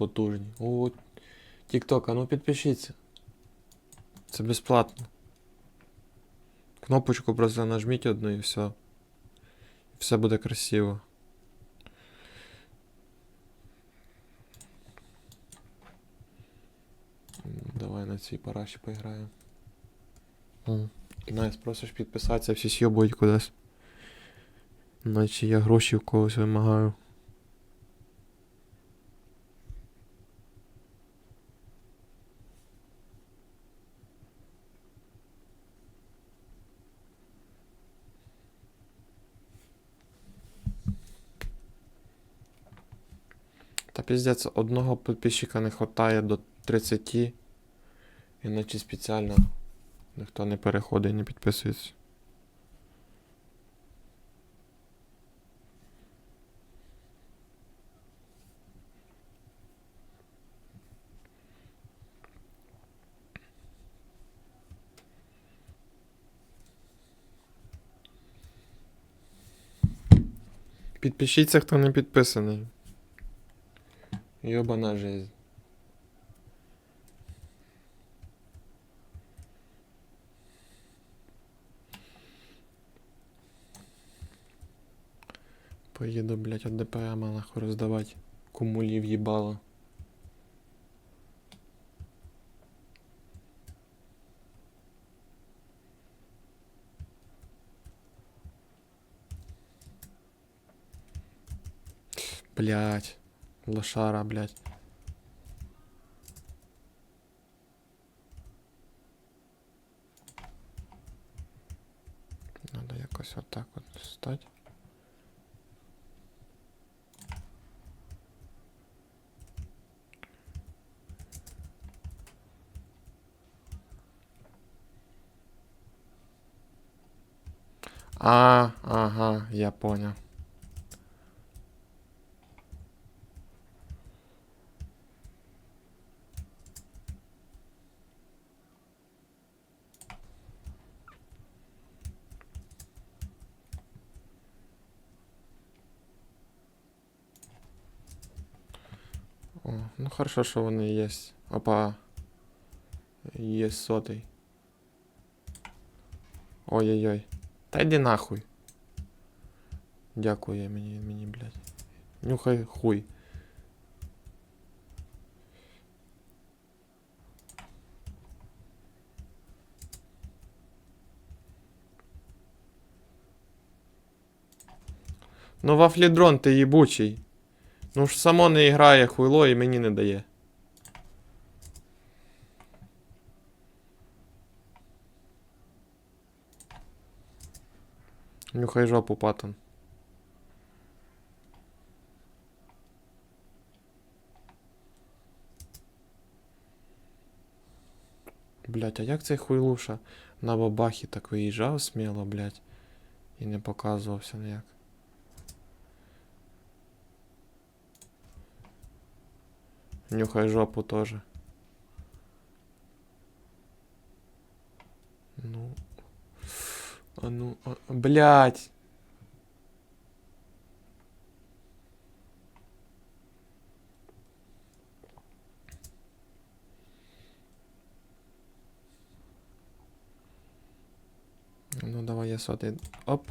потужні. О, Тік-Ток, а ну підпишіться. Це безплатно. Кнопочку просто нажміть одну і все. Все буде красиво. Давай на цій параші поіграємо. М. Найс, просиш підписатися, всі сьобують кудись. Наче я гроші в когось вимагаю. Піздець, одного підписчика не хватає до 30. Іначе спеціально ніхто не переходить і не підписується. Підпишіться, хто не підписаний. Йобана жизнь. Поїду, блядь, от ДПМ нахуй роздавати. Кумулів їбало. Блять. Лошара, блять. Надо якось отак от стати. А, ага, я понял. О, ну хорошо, що вони є. Опа. Є сотий. Ой-ой-ой. Та йди нахуй. Дякую мені, мені, блядь. Нюхай хуй. Ну, вафлідрон, ти їбучий. Ну ж само не грає хуйло і мені не дає. Нюхай жопу, патон. Блять, а як цей хуйлуша на бабахі так виїжджав сміло, блять, і не показувався ніяк. Нюхай жопу тоже. Ну. А ну, а, блядь. Ну, давай я сотий. Оп.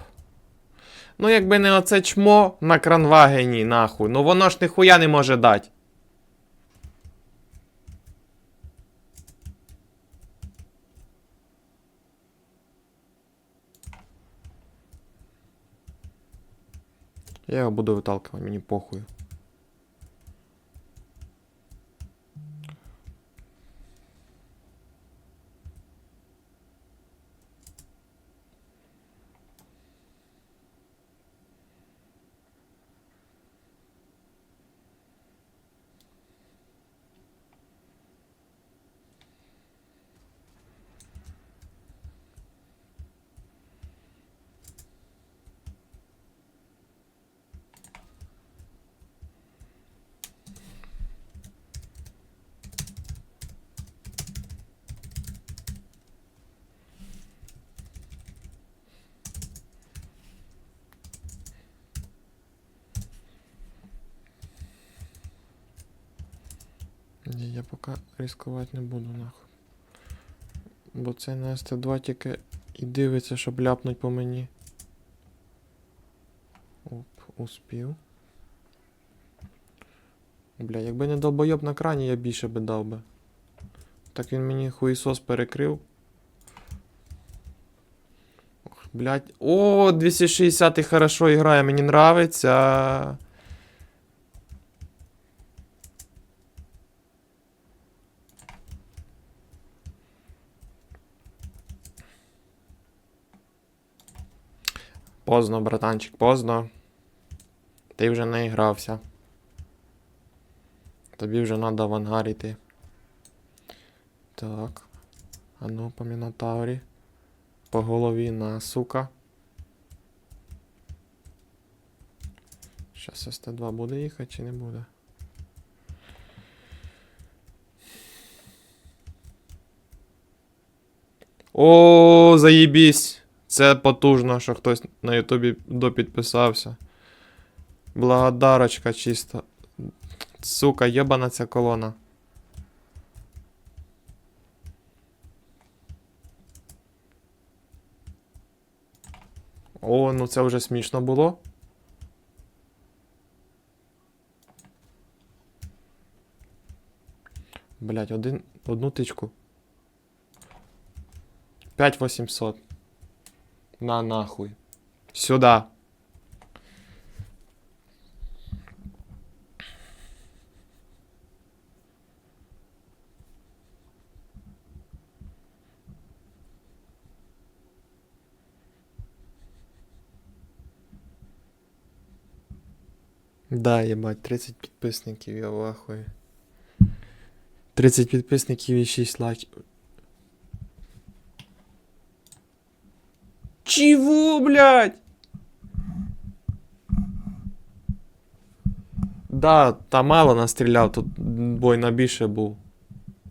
Ну, якби не оце чмо на кранвагені, нахуй. Ну воно ж ніхуя не може дати. Я його буду виталкивать, мені похуй. Ні, я поки ризикувати не буду, нахуй. Бо цей на СТ2 тільки і дивиться, щоб ляпнуть по мені. Оп, успів. Бля, якби не долбойоб на крані, я більше би дав би. Так він мені хуїсос перекрив. Ох, блядь. О, 260 хорошо грає, мені нравиться. Поздно, братанчик, поздно. Ти вже наігрався. Тобі вже треба в ангар йти. Так. А ну, по Мінотаврі. По голові на сука. Щас СТ2 буде їхати чи не буде? О, заєбісь! Це потужно, що хтось на Ютубі допідписався. Благодарочка чисто. Сука, єбана ця колона. О, ну це вже смішно було. Блять, один, одну тичку. 5800. На нахуй. Сюда. Да, ебать, 30 підписників, я в ахуї. 30 підписників і 6 лайків. Чего, блядь? Да, Тамала настріляв, тут бой на більше був.